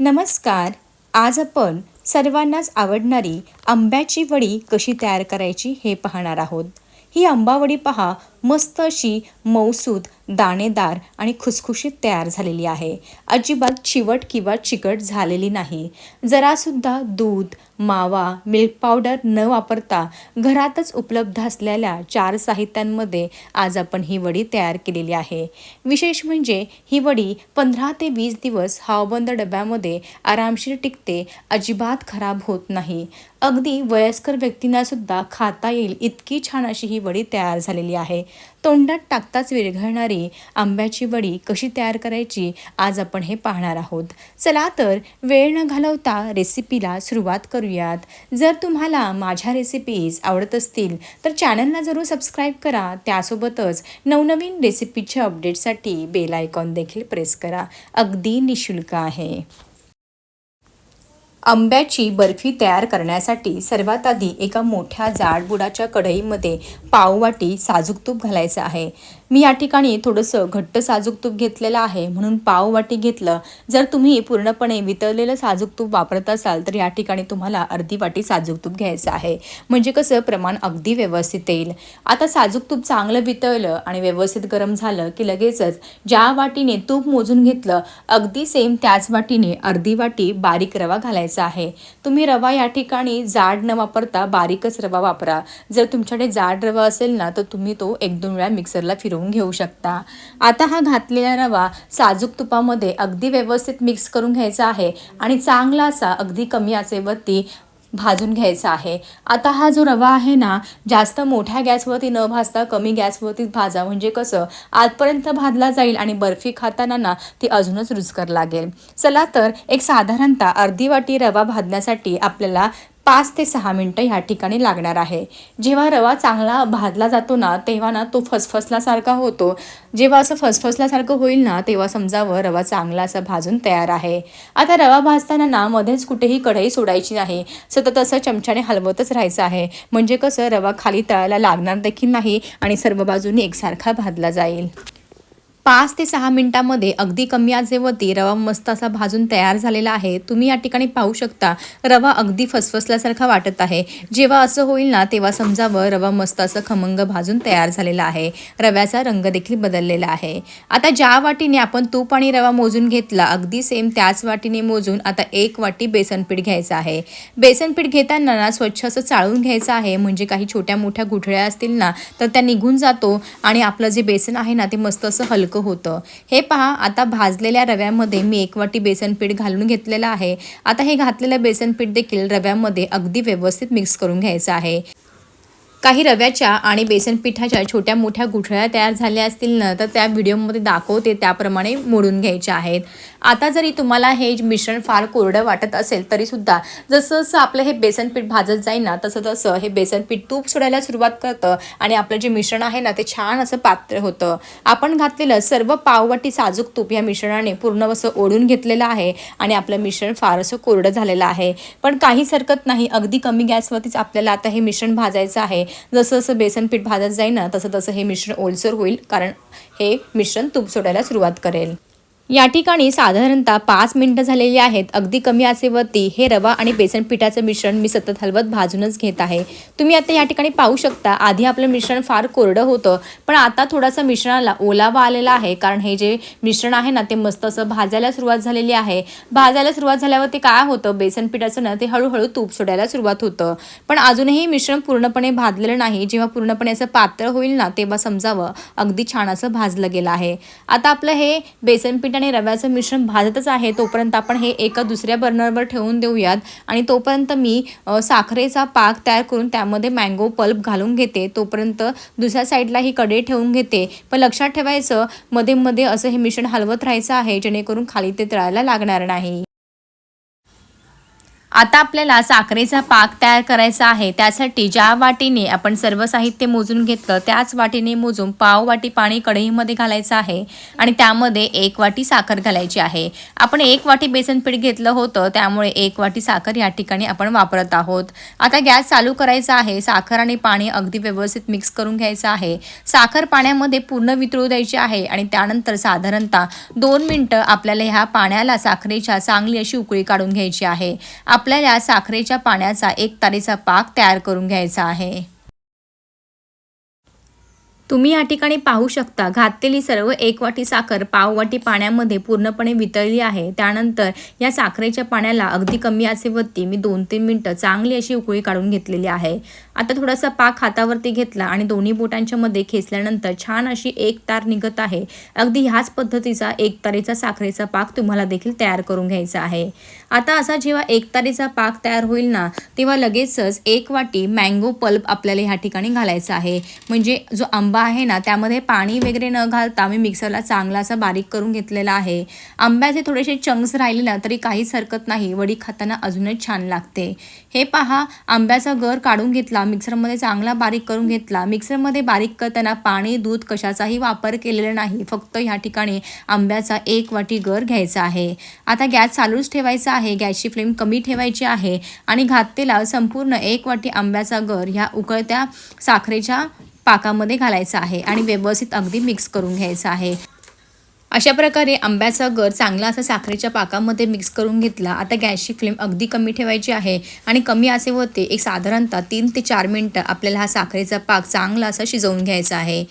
नमस्कार. आज आपण सर्वांनाच आवडणारी आंब्याची वडी कशी तयार करायची हे पाहणार आहोत. ही आंबावडी पहा मस्त अशी मौसूद दाणेदार आणि खुसखुशीत तयार झालेली आहे. अजिबात चिवट किंवा चिकट झालेली नाही. जरासुद्धा दूध मावा मिल्क पावडर न वापरता घरातच उपलब्ध असलेल्या चार साहित्यांमध्ये आज आपण ही वडी तयार केलेली आहे. विशेष म्हणजे ही वडी पंधरा ते वीस दिवस हवाबंद डब्यामध्ये आरामशीर टिकते अजिबात खराब होत नाही. अगदी वयस्कर व्यक्तींना सुद्धा खाता येईल इतकी छान अशी ही वडी तयार झालेली आहे. तोंडात टाकताच विरघळणारी आंब्याची वडी कशी तयार करायची आज आपण हे पाहणार आहोत. चला तर वेळ न घालवता रेसिपीला सुरुवात करूयात. जर तुम्हाला माझ्या रेसिपीज आवडत असतील तर चॅनलला जरूर सबस्क्राईब करा. त्यासोबतच नवनवीन रेसिपीच्या अपडेटसाठी बेल आयकॉन देखील प्रेस करा. अगदी निशुल्क आहे. आंब्याची बर्फी तयार करण्यासाठी सर्वात आधी एका मोठ्या जाडबुडाच्या कढईमध्ये पाववाटी साजूक तूप घालायचं आहे. मी या ठिकाणी थोडंसं घट्ट साजूक तूप घेतलेलं आहे म्हणून पाववाटी घेतलं. जर तुम्ही पूर्णपणे वितळलेलं साजूक तूप वापरत असाल तर या ठिकाणी तुम्हाला अर्धी वाटी साजूक तूप घ्यायचं आहे. म्हणजे कसं प्रमाण अगदी व्यवस्थित येईल. आता साजूक तूप चांगलं वितळलं आणि व्यवस्थित गरम झालं की लगेचच ज्या वाटीने तूप मोजून घेतलं अगदी सेम त्याच वाटीने अर्धी वाटी बारीक रवा घालायचा आहे. तुम्ही रवा या ठिकाणी जाड न वापरता बारीकच रवा वापरा. जर तुमच्याकडे जाड रवा असेल ना तर तुम्ही तो एक दोन वेळा मिक्सरला फिरवून घेऊ शकता. आता हा घातलेला रवा साजूक तुपामध्ये अगदी व्यवस्थित मिक्स करून घ्यायचा आहे आणि चांगला असा अगदी कमी आचेवरती भाजून घ्यायचा आहे. आता हा जो रवा आहे ना जास्त मोठ्या गॅसवरती न भाजता कमी गॅसवरती भाजा म्हणजे कसं आजपर्यंत भाजला जाईल आणि बर्फी खाताना ना ती अजूनच रुचकर लागेल. चला तर एक साधारणतः अर्धी वाटी रवा भाजण्यासाठी आपल्याला पाच ते सहा मिनटं ह्या ठिकाणी लागणार आहे. जेव्हा रवा चांगला भाजला जातो ना तेव्हा ना तो फसफसल्यासारखा होतो. जेव्हा असं फसफसल्यासारखं होईल ना तेव्हा समजावं रवा चांगला असा भाजून तयार आहे. आता रवा भाजताना ना मध्येच कुठेही कढई सोडायची नाही. सतत असं चमच्याने हलवतच राहायचं आहे. म्हणजे कसं रवा खाली तळायला लागणार देखील नाही आणि सर्व बाजूंनी एकसारखा भाजला जाईल. पाच ते सहा मिनिटांमध्ये अगदी कमी आजेवरती रवा मस्त असा भाजून तयार झालेला आहे. तुम्ही या ठिकाणी पाहू शकता रवा अगदी फसफसल्यासारखा वाटत आहे. जेव्हा असं होईल ना तेव्हा समजावं रवा मस्त असं खमंग भाजून तयार झालेला आहे. रव्याचा रंग देखील बदललेला आहे. आता ज्या वाटीने आपण तूप आणि रवा मोजून घेतला अगदी सेम त्याच वाटीने मोजून आता एक वाटी बेसनपीठ घ्यायचं आहे. बेसनपीठ घेताना ना स्वच्छ असं चाळून घ्यायचं आहे. म्हणजे काही छोट्या मोठ्या गुठळ्या असतील ना तर त्या निघून जातो आणि आपलं जे बेसन आहे ना ते मस्त असं हलकं होतं. हे पहा आता भाजलेल्या रव्यामध्ये मी एक वाटी बेसन पीठ घालून घेतलेलं आहे. आता हे घातलेलं बेसन पीठ देखील रव्यामध्ये अगदी व्यवस्थित मिक्स करून घ्यायचं आहे. काही रव्याच्या आणि बेसन पिठाच्या छोट्या मोठ्या गुठळ्या तयार झाल्या असतील ना तर त्या व्हिडिओमध्ये दाखवते त्याप्रमाणे मोडून घ्यायच्या आहेत. आता जरी तुम्हाला हे मिश्रण फार कोरडं वाटत असेल तरीसुद्धा जसं जसं आपलं हे बेसन पीठ भाजत जाईल ना तसं तसं हे बेसन पीठ तूप सोडायला सुरुवात करतं आणि आपलं जे मिश्रण आहे ना ते छान असं पात्र होतं. आपण घातलेलं सर्व पाववाटी साजूक तूप या मिश्रणाने पूर्ण असं ओढून घेतलेलं आहे आणि आपलं मिश्रण फार असं कोरडं झालेलं आहे. पण काहीच हरकत नाही अगदी कमी गॅसवरतीच आपल्याला आता हे मिश्रण भाजायचं आहे. जसं जसं बेसन पीठ भाजत जाईल ना तसं तसं हे मिश्रण ओलसर होईल कारण हे मिश्रण तूप सोडायला सुरुवात करेल. या ठिकाणी साधारणतः पाच मिनटं झालेली आहेत. अगदी कमी आचेवरती हे रवा आणि बेसन पिठाचं मिश्रण मी सतत हलवत भाजूनच घेत आहे. तुम्ही आता या ठिकाणी पाहू शकता आधी आपलं मिश्रण फार कोरडं होतं पण आता थोडासा मिश्रणाला ओलावा आलेला आहे. कारण हे जे मिश्रण आहे ना ते मस्त असं भाजायला सुरुवात झालेली आहे. भाजायला सुरुवात झाल्यावरती काय होतं? बेसन पिठाचं ना ते हळूहळू तूप सोडायला सुरुवात होतं. पण अजूनही मिश्रण पूर्णपणे भाजलेलं नाही. जेव्हा पूर्णपणे असं पातळ होईल ना तेव्हा समजावं. अगदी छान असं भाजलं गेलं आहे. आता आपलं हे बेसन पीठ आणि रव्याचं मिश्रण भाजतच आहे तोपर्यंत आपण हे एका दुसऱ्या बर्नरवर ठेवून देऊयात. आणि तोपर्यंत मी साखरेचा पाक तयार करून त्यामध्ये मँगो पल्प घालून घेते. तोपर्यंत दुसऱ्या साईडला ही कडे ठेवून घेते. पण लक्षात ठेवायचं मध्ये मध्ये असं हे मिश्रण हलवत राहायचं आहे जेणेकरून खाली ते तळायला लागणार नाही. आता आपल्याला साखरेचा पाक तयार करायचा आहे. त्यासाठी ज्या वाटीने आपण सर्व साहित्य मोजून घेतलं त्याच वाटीने मोजून पाव वाटी पाणी कढईमध्ये घालायचं आहे आणि त्यामध्ये एक वाटी साखर घालायची आहे. आपण एक वाटी बेसन पीठ घेतलं होतं त्यामुळे एक वाटी साखर या ठिकाणी आपण वापरत आहोत. आता गॅस चालू करायचा आहे. साखर आणि पाणी अगदी व्यवस्थित मिक्स करून घ्यायचं आहे. साखर पाण्यामध्ये पूर्ण वितळू द्यायची आहे आणि त्यानंतर साधारणतः दोन मिनटं आपल्याला ह्या पाण्याला साखरेच्या चांगली अशी उकळी काढून घ्यायची आहे. आपल्याला साखरेच्या पाण्याचा एक तारीचा पाक तयार करून घ्यायचा आहे. तुम्ही या ठिकाणी पाहू शकता घातलेली सर्व एक वाटी साखर पाववाटी पाण्यामध्ये पूर्णपणे वितळली आहे. त्यानंतर या साखरेच्या पाण्याला अगदी कमी आचेवरती मी दोन तीन मिनटं चांगली अशी उकळी काढून घेतलेली आहे. आता थोडासा पाक हातावरती घेतला आणि दोन्ही बोटांच्या मध्ये खेचल्यानंतर छान अशी एक तार निघत आहे. अगदी ह्याच पद्धतीचा एक तारीचा साखरेचा पाक तुम्हाला देखील तयार करून घ्यायचा आहे. आता असा जेव्हा एक तारीचा पाक तयार होईल ना तेव्हा लगेचच एक वाटी मँगो पल्प आपल्याला ह्या ठिकाणी घालायचा आहे. म्हणजे जो आंबा आहे ना त्यामध्ये पाणी वगैरे न घालता मी मिक्सरला चांगला असा बारीक करून घेतलेला आहे. आंब्याचे थोडेसे चंक्स राहिले ना तरी काहीच हरकत नाही. वडी खाताना अजूनच छान लागते. हे पहा आंब्याचा गर काढून घेतला मिक्सरमध्ये चांगला बारीक करून घेतला. मिक्सरमध्ये बारीक करताना पाणी दूध कशाचाही वापर केलेला नाही. फक्त ह्या ठिकाणी आंब्याचा एक वाटी गर घ्यायचा आहे. आता गॅस चालूच ठेवायचा आहे. गॅसची फ्लेम कमी ठेवायची आहे आणि घातलेला संपूर्ण एक वाटी आंब्याचा गर ह्या उकळत्या साखरेच्या पाकामध्ये घालायचा आहे आणि व्यवस्थित अगदी मिक्स करून घ्यायचं आहे. अशा प्रकारे आंब्याचा गर चांगला असा साखरेच्या पाकामध्ये मिक्स करून घेतला. आता गॅसची फ्लेम अगदी कमी ठेवायची आहे आणि कमी आचेवरती एक साधारणतः तीन ते चार मिनटं आपल्याला हा साखरेचा पाक चांगला असा शिजवून घ्यायचा आहे.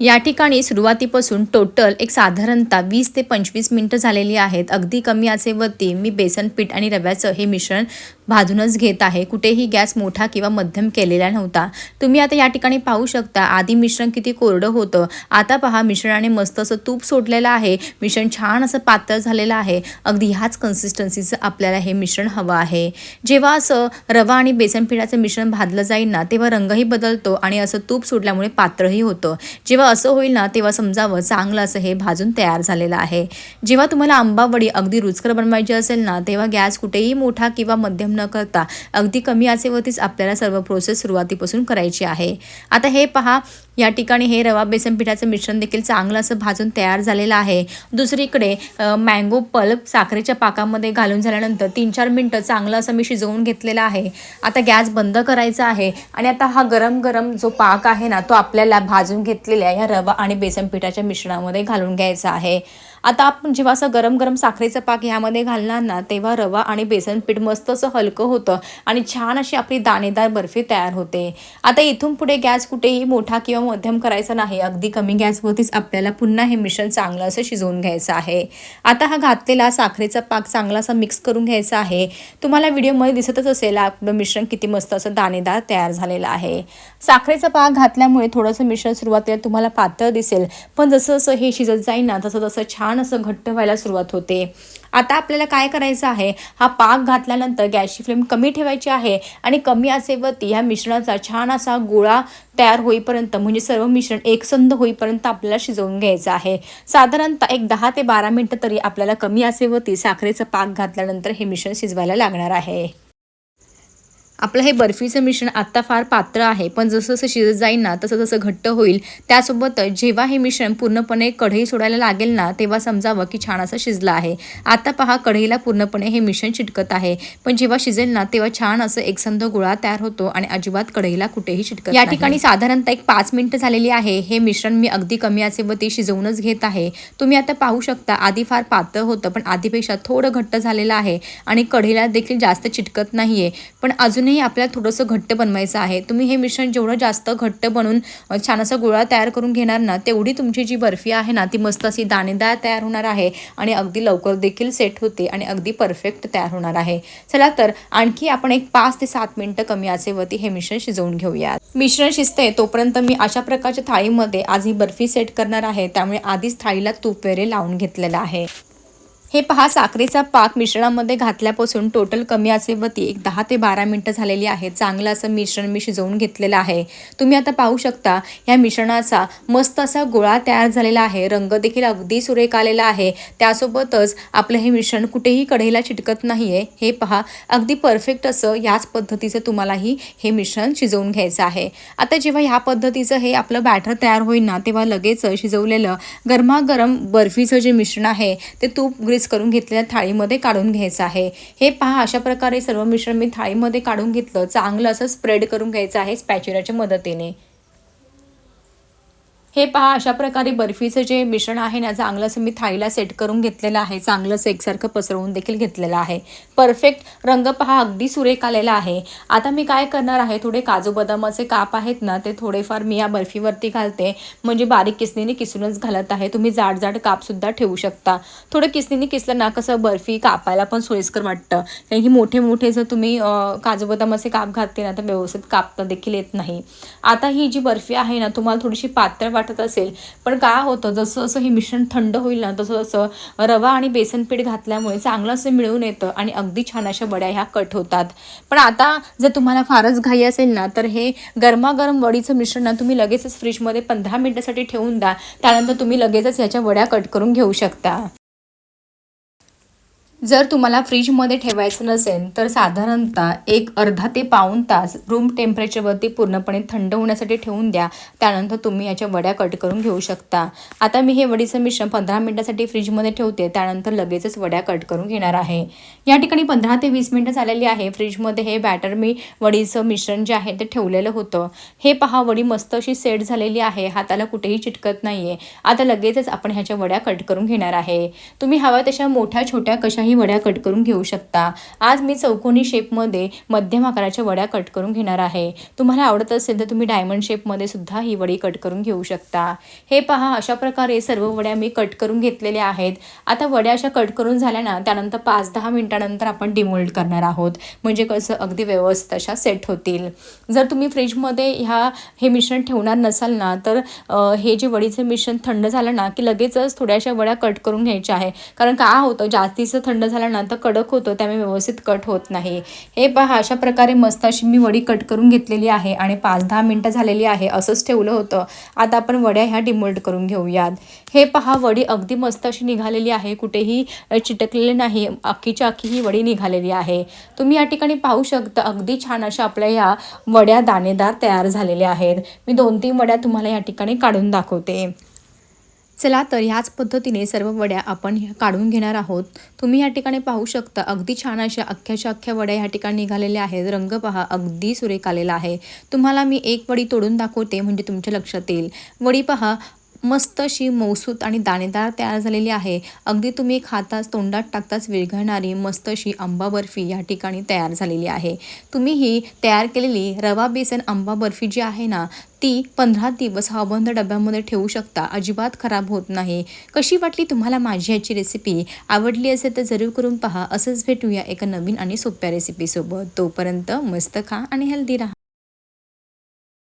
या ठिकाणी सुरुवातीपासून टोटल एक साधारणतः वीस ते पंचवीस मिनटं झालेली आहेत. अगदी कमी आचेवरती मी बेसन पीठ आणि रव्याचं हे मिश्रण भाजूनच घेत आहे. कुठेही गॅस मोठा किंवा मध्यम केलेला नव्हता. तुम्ही आता या ठिकाणी पाहू शकता आधी मिश्रण किती कोरडं होतं. आता पहा मिश्रणाने मस्त असं तूप सोडलेलं आहे. मिश्रण छान असं पातळ झालेलं आहे. अगदी ह्याच कन्सिस्टन्सीचं आपल्याला हे मिश्रण हवं आहे. जेव्हा असं रवा आणि बेसन पिठाचं मिश्रण भाजलं जाईल ना तेव्हा रंगही बदलतो आणि असं तूप सोडल्यामुळे पातळही होतं. जेव्हा असं होईल ना तेव्हा समजावं चांगलं असं हे भाजून तयार झालेलं आहे. जेव्हा तुम्हाला आंबावडी अगदी रुचकर बनवायची असेल ना तेव्हा गॅस कुठेही मोठा किंवा मध्यम न करता अगदी कमी आचेवरतीच आपल्याला सर्व प्रोसेस सुरुवातीपासून करायची आहे. आता हे पहा या ठिकाणी हे रवा बेसन पिठाचं मिश्रण देखील चांगलं असं भाजून तयार झालेलं आहे. दुसरीकडे मँगो पल्प साखरेच्या पाकामध्ये घालून झाल्यानंतर तीन चार मिनटं चांगलं असं मी शिजवून घेतलेलं आहे. आता गॅस बंद करायचा आहे आणि आता हा गरम गरम जो पाक आहे ना तो आपल्याला भाजून घेतलेल्या या रवा आणि बेसन पिठाच्या मिश्रणामध्ये घालून घ्यायचा आहे. आता आपण जेव्हा असं गरम गरम साखरेचं पाक ह्यामध्ये घालणार ना तेव्हा रवा आणि बेसन पीठ मस्त असं हलकं होतं आणि छान अशी आपली दाणेदार बर्फी तयार होते. आता इथून पुढे गॅस कुठेही मोठा किंवा मध्यम करायचा नाही अगदी कमी गॅसवरतीच आपल्याला पुन्हा हे मिश्रण चांगलं असं शिजवून घ्यायचं आहे. आता हा घातलेला साखरेचा पाक चांगला असा मिक्स करून घ्यायचा आहे. तुम्हाला व्हिडिओमध्ये दिसतच असेल आपलं मिश्रण किती मस्त असं दाणेदार तयार झालेलं आहे. साखरेचा पाक घातल्यामुळे थोडंसं मिश्रण सुरुवातीला तुम्हाला पातळ दिसेल पण जसं जसं हे शिजत जाईल ना तसं तसं छान असं घट्ट व्हायला सुरुवात होते. आता आपल्याला काय करायचं आहे? हा पाक घातल्यानंतर गॅसची फ्लेम कमी ठेवायची आहे आणि कमी आचेवरती ह्या मिश्रणाचा छान असा गोळा तयार होईपर्यंत म्हणजे सर्व मिश्रण एकसंध होईपर्यंत आपल्याला शिजवून घ्यायचं आहे. साधारणतः एक दहा ते बारा मिनटं तरी आपल्याला कमी आचेवरती साखरेचं पाक घातल्यानंतर हे मिश्रण शिजवायला लागणार आहे. आपलं हे बर्फीचं मिश्रण आत्ता फार पातळ आहे पण जसं जसं शिजत जाईल ना तसं तसं घट्ट होईल. त्यासोबतच जेव्हा हे मिश्रण पूर्णपणे कढई सोडायला लागेल ना तेव्हा समजावं की छान असं शिजलं आहे. आता पहा कढईला पूर्णपणे हे मिश्रण चिटकत आहे. पण जेव्हा शिजेल ना तेव्हा छान असं एकसंध गोळा तयार होतो आणि अजिबात कढईला कुठेही चिटकत या ठिकाणी साधारणतः एक पाच मिनिटं झालेली आहे. हे मिश्रण मी अगदी कमी आचेवरती शिजवूनच घेत आहे. तुम्ही आता पाहू शकता आधी फार पातळ होतं पण आधीपेक्षा थोडं घट्ट झालेलं आहे आणि कढईला देखील जास्त चिटकत नाहीये. पण अजूनही आपल्याला थोडंसं घट्ट बनवायचं आहे. तुम्ही हे मिश्रण जेवढं जास्त घट्ट बनवून छान असा गोळा तयार करून घेणार ना तेवढी तुमची जी बर्फी आहे ना ती मस्त अशी दाणेदार तयार होणार आहे आणि अगदी लवकर देखील सेट होते आणि अगदी परफेक्ट तयार होणार आहे. चला तर आणखी आपण एक पाच ते सात मिनटं कमी आचेवरती हे मिश्रण शिजवून घेऊयात. मिश्रण शिजते तोपर्यंत मी अशा प्रकारच्या थाळीमध्ये आज ही बर्फी सेट करणार आहे. त्यामुळे आधीच थाळीला तूप वगैरे लावून घेतलेलं आहे. हे पहा साखरेचा पाक मिश्रणामध्ये घातल्यापासून टोटल कमी आचेवरती एक दहा ते बारा मिनटं झालेली आहे. चांगलं असं मिश्रण मी शिजवून घेतलेलं आहे. तुम्ही आता पाहू शकता या मिश्रणाचा मस्त असा गोळा तयार झालेला आहे. रंग देखील अगदी सुरेख आलेला आहे. त्यासोबतच आपलं हे मिश्रण कुठेही कढईला चिटकत नाही आहे हे पहा अगदी परफेक्ट असं याच पद्धतीचं तुम्हालाही हे मिश्रण शिजवून घ्यायचं आहे. आता जेव्हा ह्या पद्धतीचं हे आपलं बॅटर तयार होईल ना तेव्हा लगेच शिजवलेलं गरमागरम बर्फीचं जे मिश्रण आहे ते तूप ग्रीस करून घेतलेल्या थाळीमध्ये काढून घ्यायचं आहे. हे पहा अशा प्रकारे सर्व मिश्रण मी थाळीमध्ये काढून घेतलं. चांगलं असं स्प्रेड करून घ्यायचं आहे स्पॅच्युराच्या मदतीने. हे पहा अशा प्रकारे बर्फीचं जे मिश्रण आहे ना चांगलं असं मी थाळीला सेट करून घेतलेलं आहे. चांगलं एकसारखं पसरवून देखील घेतलेलं आहे. परफेक्ट रंग पहा अगदी सुरेख आलेला आहे. आता मी काय करणार आहे थोडे काजू बदामाचे काप आहेत ना ते थोडेफार मी या बर्फीवरती घालते. म्हणजे बारीक किसनीने किसूनच घालत आहे. तुम्ही जाड जाड कापसुद्धा ठेवू शकता. थोडं किसनीने किसलं ना कसं बर्फी कापायला पण सोयीस्कर वाटतं. कारण की मोठे मोठे जर तुम्ही काजू बदामाचे काप घातले ना तर व्यवस्थित कापता देखील येत नाही. आता ही जी बर्फी आहे ना तुम्हाला थोडीशी पातळ वाटत असेल. पण काय होतं? जसं जसं हे मिश्रण थंड होईल ना तसं तसं रवा आणि बेसन पीठ घातल्यामुळे चांगलं असं मिळून येतं आणि अगदी छान अशा वड्या ह्या कट होतात. पण आता जर तुम्हाला फारच घाई असेल ना तर हे गरमागरम वडीचं मिश्रण ना तुम्ही लगेचच फ्रीजमध्ये पंधरा मिनिटासाठी ठेवून द्या. त्यानंतर तुम्ही लगेचच याच्या वड्या कट करून घेऊ शकता. जर तुम्हाला फ्रीजमध्ये ठेवायचं नसेल तर साधारणतः एक अर्धा ते पाऊण तास रूम टेम्परेचरवरती पूर्णपणे थंड होण्यासाठी ठेवून द्या. त्यानंतर तुम्ही याच्या वड्या कट करून घेऊ शकता. आता मी हे वडीचं मिश्रण पंधरा मिनिटासाठी फ्रीजमध्ये ठेवते. त्यानंतर लगेचच वड्या कट करून घेणार आहे. या ठिकाणी पंधरा ते वीस मिनटं झालेली आहे. फ्रीजमध्ये हे बॅटर मी वडीचं मिश्रण जे आहे ते ठेवलेलं होतं. हे पहा वडी मस्त अशी सेट झालेली आहे. हाताला कुठेही चिटकत नाही आहे आता लगेचच आपण ह्याच्या वड्या कट करून घेणार आहे. तुम्ही हव्या तशा मोठ्या छोट्या कशाही वड्या कट करून घेऊ शकता. आज मी चौकोनी शेपमध्ये मध्यम आकाराच्या वड्या कट करून घेणार आहे. तुम्हाला आवडत असेल तर तुम्ही डायमंड शेपमध्ये सुद्धा ही वडी कट करून घेऊ शकता. हे पहा अशा प्रकारे सर्व वड्या मी कट करून घेतलेल्या आहेत. आता वड्या अशा कट करून झाल्या ना त्यानंतर पाच दहा मिनिटानंतर आपण डिमोल्ड करणार आहोत. म्हणजे कसं अगदी व्यवस्थित अशा सेट होतील. जर तुम्ही फ्रीजमध्ये ह्या हे मिश्रण ठेवणार नसाल ना तर हे जे वडीचं मिश्रण थंड झालं ना की लगेचच थोड्याशा वड्या कट करून घ्यायच्या आहे. कारण का होतं जास्तीचं थंड झालं ना तर कडक होतं त्यामुळे व्यवस्थित कट होत नाही. हे पहा अशा प्रकारे मस्त अशी मी वडी कट करून घेतलेली आहे आणि पाच दहा मिनटं झालेली आहे असंच ठेवलं होतं. आता आपण वड्या ह्या डिमोल्ड करून घेऊयात. हे पहा वडी अगदी मस्त अशी निघालेली आहे कुठेही चिटकलेली चिटकलेले नाही अख्खीच्या अख्खी ही वडी निघालेली आहे. तुम्ही या ठिकाणी पाहू शकता अगदी छान अशा आपल्या ह्या वड्या दाणेदार तयार झालेल्या आहेत. मी दोन तीन वड्या तुम्हाला या ठिकाणी काढून दाखवते. चला तर ह्याच पद्धतीने सर्व वड्या आपण काढून घेणार आहोत. तुम्ही या ठिकाणी पाहू शकता अगदी छान अशा अख्ख्याच्या अख्ख्या वड्या ह्या ठिकाणी निघालेल्या आहेत. रंग पहा अगदी सुरेख आलेला आहे. तुम्हाला मी एक वडी तोडून दाखवते म्हणजे तुमच्या लक्षात येईल. वडी पहा मस्त अशी मौसूत आणि दाणेदार तयार झालेली आहे. अगदी तुम्ही खाताच तोंडात टाकताच विरघळणारी मस्त अशी आंबा बर्फी या ठिकाणी तयार झालेली आहे. तुम्ही ही तयार केलेली रवा बेसन आंबा बर्फी जी आहे ना ती पंधरा दिवस हवाबंद डब्यामध्ये ठेवू शकता. अजिबात खराब होत नाही. कशी वाटली तुम्हाला माझी याची रेसिपी आवडली असेल तर जरूर करून पहा. असंच भेटूया एका नवीन आणि सोप्या रेसिपीसोबत तोपर्यंत मस्त खा आणि हेल्दी राहा.